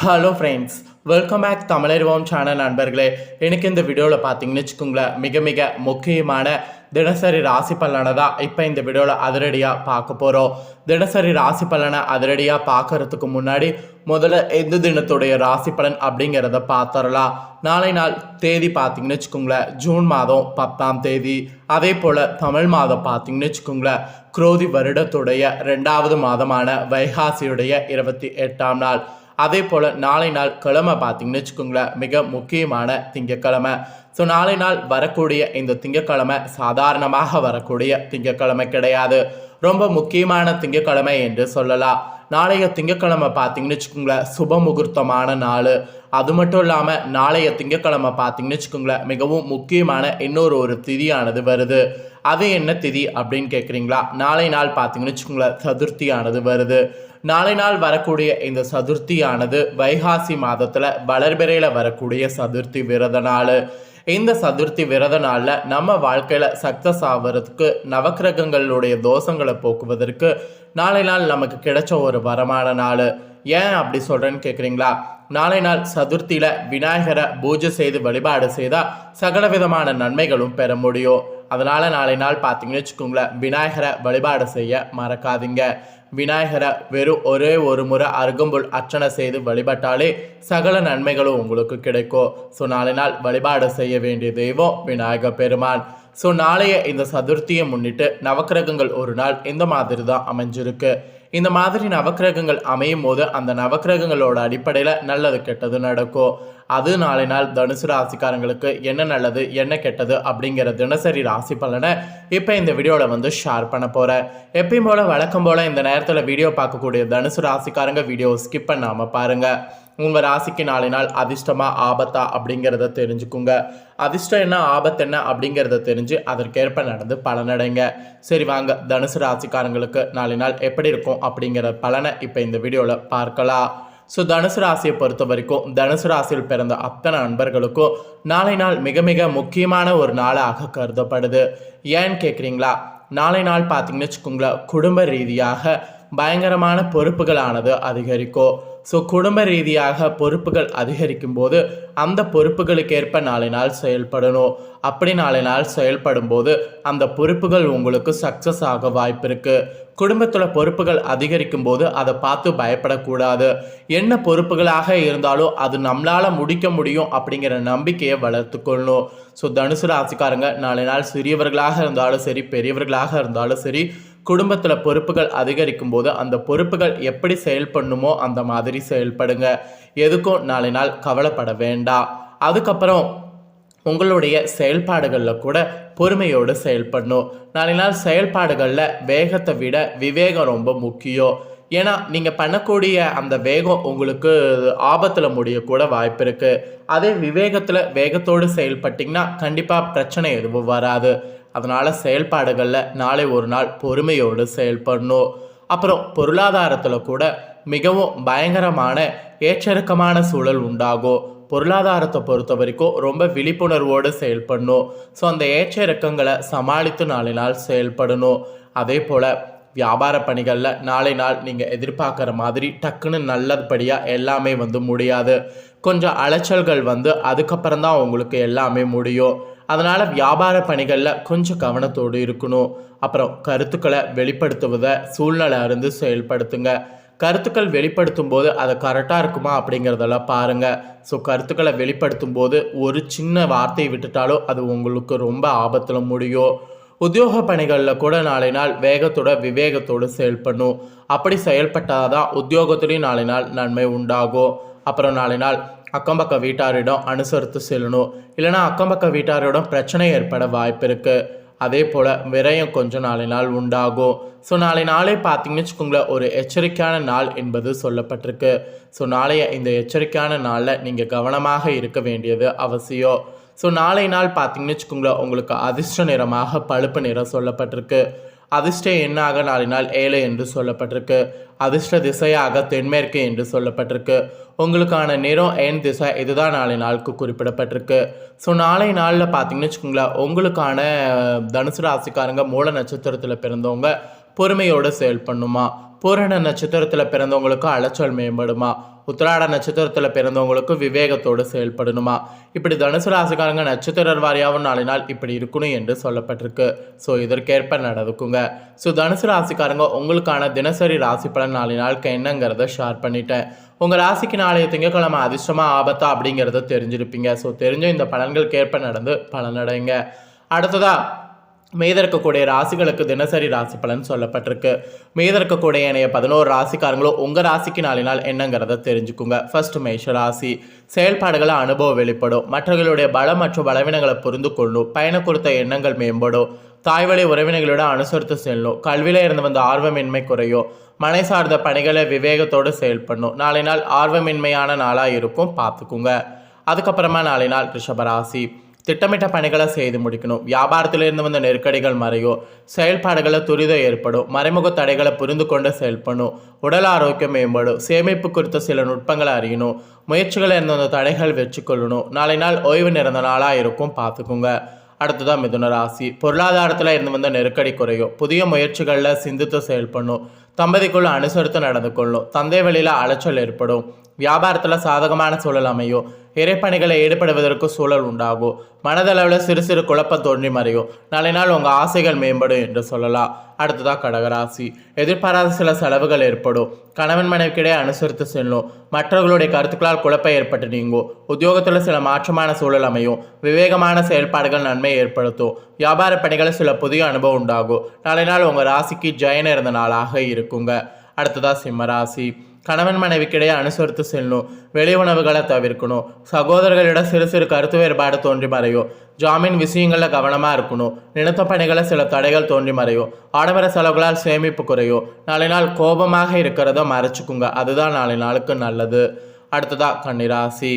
Hello friends welcome back தமிழர்வோம் channel நண்பர்களே. எனக்கு இந்த வீடியோவில் பார்த்தீங்கன்னு வச்சுக்கோங்களேன் மிக மிக முக்கியமான தினசரி ராசி பலனை தான் இப்போ இந்த வீடியோவில் அதிரடியாக பார்க்க போகிறோம் தினசரி ராசி பலனை அதிரடியாக பார்க்கறதுக்கு முன்னாடி முதல்ல எந்த தினத்துடைய ராசி பலன் அப்படிங்கிறத பார்த்துடலாம் நாளை நாள் தேதி பார்த்தீங்கன்னு வச்சுக்கோங்களேன் ஜூன் மாதம் பத்தாம் தேதி. அதே போல் தமிழ் மாதம் பார்த்தீங்கன்னு வச்சுக்கோங்களேன் குரோதி வருடத்துடைய ரெண்டாவது மாதமான வைகாசியுடைய இருபத்தி எட்டாம் நாள். அதே போல் நாளை நாள் கிழமை பார்த்தீங்கன்னு வச்சுக்கோங்களேன் மிக முக்கியமான திங்கக்கிழமை ஸோ நாளை நாள் வரக்கூடிய இந்த திங்கக்கிழமை சாதாரணமாக வரக்கூடிய திங்கக்கிழமை கிடையாது. ரொம்ப முக்கியமான திங்கக்கிழமை என்று சொல்லலாம். நாளைய திங்கக்கிழமை பார்த்தீங்கன்னு வச்சுக்கோங்களேன் சுப முகூர்த்தமான நாள். அது மட்டும் இல்லாமல் நாளைய திங்கக்கிழமை பார்த்தீங்கன்னு வச்சுக்கோங்களேன் மிகவும் முக்கியமான இன்னொரு ஒரு திதியானது வருது. அது என்ன திதி அப்படின்னு கேட்குறீங்களா நாளை நாள் பார்த்தீங்கன்னு வச்சுக்கோங்களேன் சதுர்த்தியானது வருது. நாளை நாள் வரக்கூடிய இந்த சதுர்த்தியானது வைகாசி மாதத்தில் வளர்பிறையில் வரக்கூடிய சதுர்த்தி விரத நாள். இந்த சதுர்த்தி விரத நாளில் நம்ம வாழ்க்கையில் சக்சஸ் ஆகிறதுக்கு நவக்கிரகங்களுடைய தோஷங்களை போக்குவதற்கு நாளை நாள் நமக்கு கிடைச்ச ஒரு வரமான நாள். ஏன் அப்படி சொல்கிறேன்னு கேட்குறீங்களா நாளை நாள் சதுர்த்தியில் விநாயகரை பூஜை செய்து வழிபாடு செய்தால் சகல விதமான நன்மைகளும் பெற முடியும். அதனால் நாளை நாள் பார்த்தீங்கன்னு வச்சுக்கோங்களேன் விநாயகரை வழிபாடு செய்ய மறக்காதீங்க. விநாயகரை வெறும் ஒரே ஒரு முறை அருகம்புல் அர்ச்சனை செய்து வழிபட்டாலே சகல நன்மைகளும் உங்களுக்கு கிடைக்கும். ஸோ நாளை நாள் வழிபாடு செய்ய வேண்டிய தெய்வம் விநாயக பெருமான். ஸோ நாளைய இந்த சதுர்த்தியை முன்னிட்டு நவக்கிரகங்கள் ஒரு நாள் இந்த மாதிரி தான் அமைஞ்சிருக்கு. இந்த மாதிரி நவக்கிரகங்கள் அமையும் போது அந்த நவக்கிரகங்களோட அடிப்படையில் நல்லது கெட்டது நடக்கும். அது நாளை நாள் தனுசு ராசிக்காரங்களுக்கு என்ன நல்லது என்ன கெட்டது அப்படிங்கிற தினசரி ராசி பலனை இப்போ இந்த வீடியோவில் வந்து ஷேர் பண்ண போகிறேன் எப்பயும் போல் வழக்கம் போல் இந்த நேரத்தில் வீடியோ பார்க்கக்கூடிய தனுசு ராசிக்காரங்க வீடியோ ஸ்கிப் பண்ணாமல் பாருங்கள் உங்கள் ராசிக்கு நாளை நாள் அதிர்ஷ்டமா ஆபத்தா அப்படிங்கிறத தெரிஞ்சுக்குங்க. அதிர்ஷ்டம் என்ன ஆபத்து என்ன அப்படிங்கிறத தெரிஞ்சு அதற்கேற்ப நடந்து பலனடைங்க. சரி வாங்க தனுசு ராசிக்காரங்களுக்கு நாளை நாள் எப்படி இருக்கும் அப்படிங்கிற பலனை இப்போ இந்த வீடியோவில் பார்க்கலாம். ஸோ தனுசு ராசியை பொறுத்த வரைக்கும் தனுசு ராசியில் பிறந்த அத்தனை நண்பர்களுக்கும் நாளை நாள் மிக மிக முக்கியமான ஒரு நாளாக கருதப்படுது. ஏன்னு கேட்குறீங்களா நாளை நாள் பார்த்தீங்கன்னு வச்சுக்கோங்களேன் குடும்ப ரீதியாக பயங்கரமான பொறுப்புகளானது அதிகரிக்கும். ஸோ குடும்ப ரீதியாக பொறுப்புகள் அதிகரிக்கும் போது அந்த பொறுப்புகளுக்கு ஏற்ப நாளை நாள் செயல்படணும். அப்படி நாளை நாள் செயல்படும் போது அந்த பொறுப்புகள் உங்களுக்கு சக்ஸஸ் ஆக வாய்ப்பு இருக்குது குடும்பத்தில் பொறுப்புகள் அதிகரிக்கும் போது அதை பார்த்து பயப்படக்கூடாது. என்ன பொறுப்புகளாக இருந்தாலும் அது நம்மளால் முடிக்க முடியும் அப்படிங்கிற நம்பிக்கையை வளர்த்துக்கொள்ளணும். ஸோ தனுசு ராசிக்காரங்க நாளை நாள் சிறியவர்களாக இருந்தாலும் சரி பெரியவர்களாக இருந்தாலும் சரி குடும்பத்தில் பொறுப்புகள் அதிகரிக்கும் போது அந்த பொறுப்புகள் எப்படி செயல்படணுமோ அந்த மாதிரி செயல்படுங்க. எதுக்கும் நாளை நாள் கவலைப்பட வேண்டாம். அதுக்கப்புறம் உங்களுடைய செயல்பாடுகளில் கூட பொறுமையோடு செயல்படணும். நாளை நாள் செயல்பாடுகளில் வேகத்தை விட விவேகம் ரொம்ப முக்கியம். ஏன்னா நீங்கள் பண்ணக்கூடிய அந்த வேகம் உங்களுக்கு ஆபத்தில் முடியக்கூட வாய்ப்பு இருக்குது அதே விவேகத்தில் வேகத்தோடு செயல்பட்டிங்கன்னா கண்டிப்பாக பிரச்சனை எதுவும் வராது. அதனால் செயல்பாடுகளில் நாளை ஒரு நாள் பொறுமையோடு செயல்படணும். அப்புறம் பொருளாதாரத்தில் கூட மிகவும் பயங்கரமான ஏற்றிறக்கமான சூழல் உண்டாகும். பொருளாதாரத்தை பொறுத்த வரைக்கும் ரொம்ப விழிப்புணர்வோடு செயல்படணும். ஸோ அந்த ஏற்ற இறக்கங்களை சமாளித்து நாளை நாள் செயல்படணும். அதே போல் வியாபார பணிகளில் நாளை நாள் நீங்கள் எதிர்பார்க்குற மாதிரி டக்குன்னு நல்லபடியாக எல்லாமே வந்து முடியாது. கொஞ்சம் அலைச்சல்கள் வந்து அதுக்கப்புறம் தான் உங்களுக்கு எல்லாமே முடியும். அதனால் வியாபார பணிகளில் கொஞ்சம் கவனத்தோடு இருக்கணும். அப்புறம் கருத்துக்களை வெளிப்படுத்துவதை சூழ்நிலை அறிந்து செயல்படுத்துங்க. கருத்துக்கள் வெளிப்படுத்தும் போது அது கரெக்டாக இருக்குமா அப்படிங்கிறதெல்லாம் பாருங்கள் ஸோ கருத்துக்களை வெளிப்படுத்தும் போது ஒரு சின்ன வார்த்தையை விட்டுட்டாலும் அது உங்களுக்கு ரொம்ப ஆபத்தில் முடியும். உத்தியோக பணிகளில் கூட நாளை நாள் வேகத்தோட விவேகத்தோடு செயல்படணும். அப்படி செயல்பட்டால் தான் உத்தியோகத்துலேயும் நாளை நாள் நன்மை உண்டாகும். அப்புறம் நாளை நாள் அக்கம் பக்க வீட்டாரிடம் அனுசரித்து செல்லணும். இல்லைனா அக்கம்பக்க வீட்டாரிடம் பிரச்சனை ஏற்பட வாய்ப்பு இருக்குது அதே போல் விரயம் கொஞ்சம் நாளை நாள் உண்டாகும். ஸோ நாளை நாளே பார்த்தீங்கன்னு வச்சுக்கோங்களேன் ஒரு எச்சரிக்கையான நாள் என்பது சொல்லப்பட்டிருக்கு. ஸோ நாளைய இந்த எச்சரிக்கையான நாளில் நீங்கள் கவனமாக இருக்க வேண்டியது அவசியம். ஸோ நாளை நாள் பார்த்தீங்கன்னு வச்சுக்கோங்களேன் உங்களுக்கு அதிர்ஷ்ட நிறமாக பழுப்பு நிறம் சொல்லப்பட்டிருக்கு. அதிர்ஷ்ட எண்ணாக நாளை நாள் ஏழை என்று சொல்லப்பட்டிருக்கு. அதிர்ஷ்ட திசையாக தென்மேற்கு என்று சொல்லப்பட்டிருக்கு. உங்களுக்கான நிறம் என் திசை இதுதான் நாளை நாளுக்கு குறிப்பிடப்பட்டிருக்கு. ஸோ நாளை நாளில் பார்த்தீங்கன்னு வச்சுக்கோங்களேன் உங்களுக்கான தனுசு ராசிக்காரங்க மூல நட்சத்திரத்தில் பிறந்தவங்க பொறுமையோடு செயல்படணுமா? பூரண நட்சத்திரத்தில் பிறந்தவங்களுக்கு அலைச்சல் மேம்படுமா? உத்திராட நட்சத்திரத்தில் பிறந்தவங்களுக்கு விவேகத்தோடு செயல்படணுமா? இப்படி தனுசு ராசிக்காரங்க நட்சத்திர வாரியாகவும் நாளினால் இப்படி இருக்கணும் என்று சொல்லப்பட்டிருக்கு. ஸோ இதற்கேற்ப நடந்துக்குங்க. ஸோ தனுசு ராசிக்காரங்க உங்களுக்கான தினசரி ராசி பலன் நாளினால் என்னங்கிறத ஷேர் பண்ணிட்டேன். உங்கள் ராசிக்கு நாளைய திங்கக்கிழமை அதிர்ஷ்டமாக ஆபத்தா அப்படிங்கிறத தெரிஞ்சிருப்பீங்க. ஸோ தெரிஞ்ச இந்த பலன்களுக்கு ஏற்ப நடந்து பலனடைங்க. அடுத்ததாக மீதற்கக்கூடிய ராசிகளுக்கு தினசரி ராசி பலன் சொல்லப்பட்டிருக்கு. மீதற்கக்கூடிய இணைய பதினோரு ராசிக்காரங்களும் உங்கள் ராசிக்கு நாளினால் என்னங்கிறத தெரிஞ்சுக்குங்க. ஃபர்ஸ்ட் மேஷ ராசி. செயல்பாடுகளை அனுபவம் வெளிப்படும். மற்றவர்களுடைய பலம் மற்றும் பலவீனங்களை புரிந்து கொள்ளும். பயண குறித்த எண்ணங்கள் மேம்படும். தாய்வழி உறவினர்களோட அனுசரித்து செல்லும். கல்வியில் இருந்து வந்த ஆர்வமின்மை குறையும். மனை சார்ந்த பணிகளை விவேகத்தோடு செயல்படணும். நாளை நாள் ஆர்வமின்மையான நாளாக இருக்கும். பார்த்துக்குங்க. அதுக்கப்புறமா நாளை நாள் ரிஷபராசி திட்டமிட்ட பணிகளை செய்து முடிக்கணும். வியாபாரத்திலிருந்து வந்த நெருக்கடிகள் மறையும் செயல்பாடுகளை துரிதம் ஏற்படும் மறைமுக தடைகளை புரிந்து கொண்டு செயல்படணும் உடல் ஆரோக்கியம் மேம்படும். சேமிப்பு குறித்த சில நுட்பங்களை அறியணும். முயற்சிகளை இருந்த அந்த தடைகள் வெற்றி கொள்ளணும் நாளை நாள் ஓய்வு நிறந்த நாளாக இருக்கும். பார்த்துக்குங்க. அடுத்ததான் மிதுன ராசி. பொருளாதாரத்தில் இருந்து வந்த நெருக்கடி குறையும். புதிய முயற்சிகளில் சிந்தித்து செயல்படணும் தம்பதிக்குள்ள அனுசரித்து நடந்து கொள்ளும். தந்தை வழியில் அலைச்சல் ஏற்படும். வியாபாரத்தில் சாதகமான சூழல் அமையும். இறைப்பணிகளை ஈடுபடுவதற்கு சூழல் உண்டாகும். மனதளவில் சிறு சிறு குழப்பம் தோன்றி மறையும். நாளை நாள் உங்கள் ஆசைகள் மேம்படும் என்று சொல்லலாம். அடுத்ததாக கடகராசி. எதிர்பாராத சில செலவுகள் ஏற்படும். கணவன் மனைவிக்கிடையே அனுசரித்து செல்லும். மற்றவர்களுடைய கருத்துக்களால் குழப்பம் ஏற்பட்டு நீங்கும். உத்தியோகத்தில் சில மாற்றமான சூழல் அமையும். விவேகமான செயல்பாடுகள் நன்மை ஏற்படுத்தும். வியாபார பணிகளில் சில புதிய அனுபவம் உண்டாகும். நாளை நாள் உங்கள் ராசிக்கு ஜெயன் இருந்த நாளாக இருக்குங்க. அடுத்ததாக சிம்மராசி கணவன் மனைவிக்கிடையே அனுசரித்து செல்லணும் வெளி உணவுகளை தவிர்க்கணும். சகோதரர்களிடம் சிறு சிறு கருத்து வேறுபாடு தோன்றி மறையும். ஜாமீன் விஷயங்களில் கவனமாக இருக்கணும். நினைத்த பணிகளை சில தடைகள் தோன்றி மறையும். ஆடம்பர செலவுகளால் சேமிப்பு குறையும். நாளை நாள் கோபமாக இருக்கிறத மறைச்சிக்குங்க. அதுதான் நாளை நாளுக்கு நல்லது. அடுத்ததாக கன்னிராசி.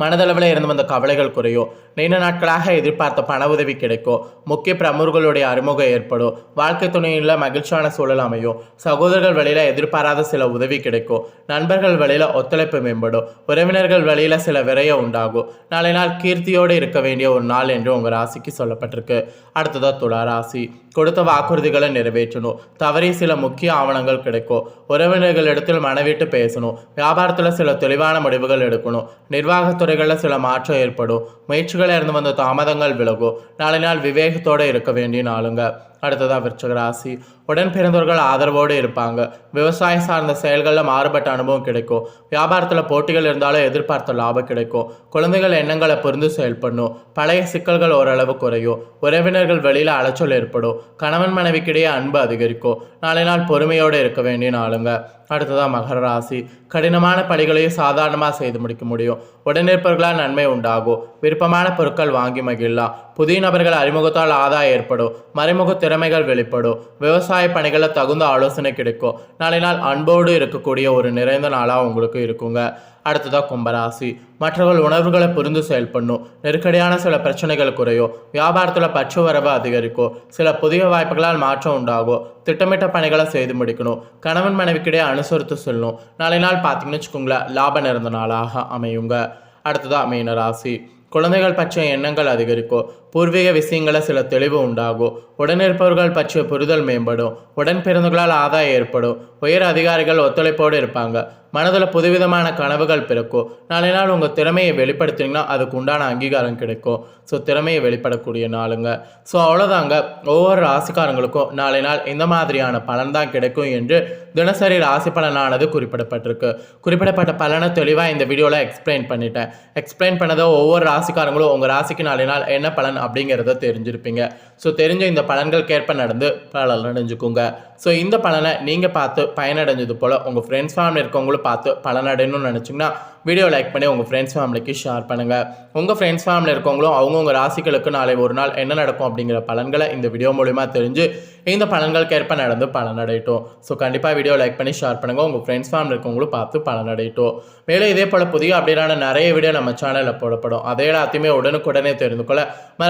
மனதளவில் இருந்து வந்த கவலைகள் குறையும். நீண்ட நாட்களாக எதிர்பார்த்த பண உதவி கிடைக்கும். முக்கிய பிரமுகர்களுடைய அறிமுகம் ஏற்படும். வாழ்க்கை துணையில் மகிழ்ச்சியான சூழல் அமையும். சகோதரர்கள் வழியில் எதிர்பாராத சில உதவி கிடைக்கும். நண்பர்கள் வழியில் ஒத்துழைப்பு மேம்படும். உறவினர்கள் வழியில் சில விரைய உண்டாகும். நாளை நாள் கீர்த்தியோடு இருக்க வேண்டிய ஒரு நாள் என்று உங்கள் ராசிக்கு சொல்லப்பட்டிருக்கு. அடுத்ததாக துலா ராசி. கொடுத்த வாக்குறுதிகளை நிறைவேற்றணும். தவறி சில முக்கிய ஆவணங்கள் கிடைக்கும். உறவினர்களிடத்தில் மனவிட்டு பேசணும். வியாபாரத்தில் சில தெளிவான முடிவுகள் எடுக்கணும். நிர்வாகத்துறைகளில் சில மாற்றம் ஏற்படும். முயற்சிகள் இருந்து வந்த தாமதங்கள் விலகும் நாளை நாள் விவேகத்தோடு இருக்க வேண்டிய நாளுங்க. அடுத்ததாக விருச்சகராசி உடன் பிறந்தவர்கள் ஆதரவோடு இருப்பாங்க. விவசாயம் சார்ந்த செயல்களில் மாறுபட்ட அனுபவம் கிடைக்கும். வியாபாரத்தில் போட்டிகள் இருந்தாலும் எதிர்பார்த்த லாபம் கிடைக்கும். குழந்தைகள் எண்ணங்களை புரிந்து செயல்படணும். பழைய சிக்கல்கள் ஓரளவு குறையும். உறவினர்கள் வெளியில் அலைச்சல் ஏற்படும். கணவன் மனைவிக்கிடையே அன்பு அதிகரிக்கும். நாளை நாள் பொறுமையோடு இருக்க வேண்டிய நாளுங்க. அடுத்ததாக மகர ராசி. கடினமான பணிகளையும் சாதாரணமாக செய்து முடிக்க முடியும். உடனிருப்பவர்களால் நன்மை உண்டாகும். விருப்பமான பொருட்கள் வாங்கி மகிழலாம். புதிய நபர்கள் அறிமுகத்தால் ஆதாயம் ஏற்படும் மறைமுக திறமைகள் வெளிப்படும் விவசாய பணிகளில் தகுந்த ஆலோசனை கிடைக்கும். நாளை நாள் அன்போடு இருக்கக்கூடிய ஒரு நிறைந்த நாளாக உங்களுக்கு இருக்குங்க. அடுத்ததாக கும்பராசி. மற்றவர்கள் உணர்வுகளை புரிந்து செயல்படணும். நெருக்கடியான சில பிரச்சனைகள் குறையும். வியாபாரத்தில் பற்று வரவு அதிகரிக்கும். சில புதிய வாய்ப்புகளால் மாற்றம் உண்டாகும். திட்டமிட்ட பணிகளை செய்து முடிக்கணும். கணவன் மனைவிக்கிடையே அனுசரித்து செல்லணும். நாளை நாள் பார்த்தீங்கன்னு வச்சுக்கோங்களேன் லாபம் நிறந்த நாளாக அமையுங்க. அடுத்ததாக மீனராசி. குழந்தைகள் பற்றிய எண்ணங்கள் அதிகரிக்கும். பூர்வீக விஷயங்களில் சில தெளிவு உண்டாகும். உடனிருப்பவர்கள் பற்றிய புரிதல் மேம்படும். உடன் பிறந்தவர்களால் ஆதாயம் ஏற்படும். உயர் அதிகாரிகள் ஒத்துழைப்போடு இருப்பாங்க. மனதில் புதுவிதமான கனவுகள் பிறக்கும். நாளை நாள் உங்கள் திறமையை வெளிப்படுத்தினீங்கன்னா அதுக்கு உண்டான அங்கீகாரம் கிடைக்கும். ஸோ திறமையை வெளிப்படக்கூடிய நாளுங்க. ஸோ அவ்வளோதாங்க ஒவ்வொரு ராசிக்காரங்களுக்கும் நாளை நாள் இந்த மாதிரியான பலன் தான் கிடைக்கும் என்று தினசரி ராசி பலனானது குறிப்பிடப்பட்டிருக்கு. குறிப்பிடப்பட்ட பலனை தெளிவாக இந்த வீடியோவில் எக்ஸ்பிளைன் பண்ணிட்டேன். எக்ஸ்பிளைன் பண்ணதை ஒவ்வொரு ராசிக்காரங்களும் உங்கள் ராசிக்கு நாளை நாள் என்ன பலன் அப்படிங்கிறத தெரிஞ்சிருப்பீங்க. ஸோ தெரிஞ்ச இந்த பலன்களுக்கேற்ப நடந்து பலன் அடைஞ்சுக்குங்க. ஸோ இந்த பலனை நீங்கள் பார்த்து பயனடைஞ்சது போல் உங்கள் ஃப்ரெண்ட்ஸ் ஃபேமிலி இருக்கவங்களும் பார்த்து பலனடையணும்னு நினச்சிங்கன்னா வீடியோ லைக் பண்ணி உங்கள் ஃப்ரெண்ட்ஸ் ஃபேமிலிக்கு ஷேர் பண்ணுங்கள் உங்கள் ஃப்ரெண்ட்ஸ் ஃபேமிலி இருக்கவங்களும் அவங்கவுங்க ராசிகளுக்கு நாளை ஒரு நாள் என்ன நடக்கும் அப்படிங்கிற பலன்களை இந்த வீடியோ மூலிமா தெரிஞ்சு இந்த பலன்களுக்கேற்ப நடந்து பலனடையட்டும். ஸோ கண்டிப்பாக வீடியோ லைக் பண்ணி ஷேர் பண்ணுங்கள் உங்கள் ஃப்ரெண்ட்ஸ் ஃபேமிலி இருக்கவங்களும் பார்த்து பலனடையட்டும். மேலும் இதே போல் புதிய அப்படின்னா நிறைய வீடியோ நம்ம சேனலில் போடப்படும். அதே எல்லாத்தையுமே உடனுக்குடனே தெரிந்து கொள்ள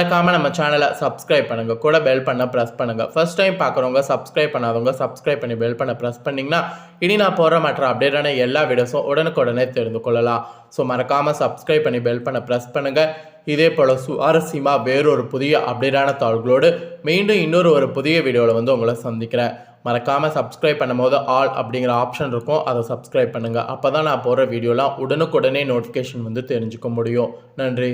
மறக்காமல் நம்ம சேனலை சப்ஸ்கிரைப் பண்ணுங்கள் கூட பெல் பண்ண ப்ரெஸ் பண்ணுங்கள் ஃபஸ்ட் டைம் பார்க்குறவங்க சப்ஸ்கிரைப் பண்ணாதவங்க சப்ஸ்கிரைப் பண்ணி பெல் பண்ண ப்ரெஸ் பண்ணிங்கன்னா இனி நான் போகிற மற்ற அப்டேட்டான எல்லா வீடியோஸும் உடனுக்குடனே தெரிந்து கொள்ளலாம். ஸோ மறக்காமல் சப்ஸ்கிரைப் பண்ணி பெல் பண்ண ப்ரெஸ் பண்ணுங்கள் இதே போல் சுவாரஸ்யமாக வேறொரு புதிய அப்டேட்டான தாள்களோடு மீண்டும் இன்னொரு ஒரு புதிய வீடியோவில் வந்து உங்களை சந்திக்கிறேன். மறக்காமல் சப்ஸ்கிரைப் பண்ணும்போது ஆல் அப்படிங்கிற ஆப்ஷன் இருக்கும். அதை சப்ஸ்கிரைப் பண்ணுங்கள் அப்போ தான் நான் போடுற வீடியோலாம் உடனுக்குடனே நோட்டிஃபிகேஷன் வந்து தெரிஞ்சுக்க முடியும். நன்றி.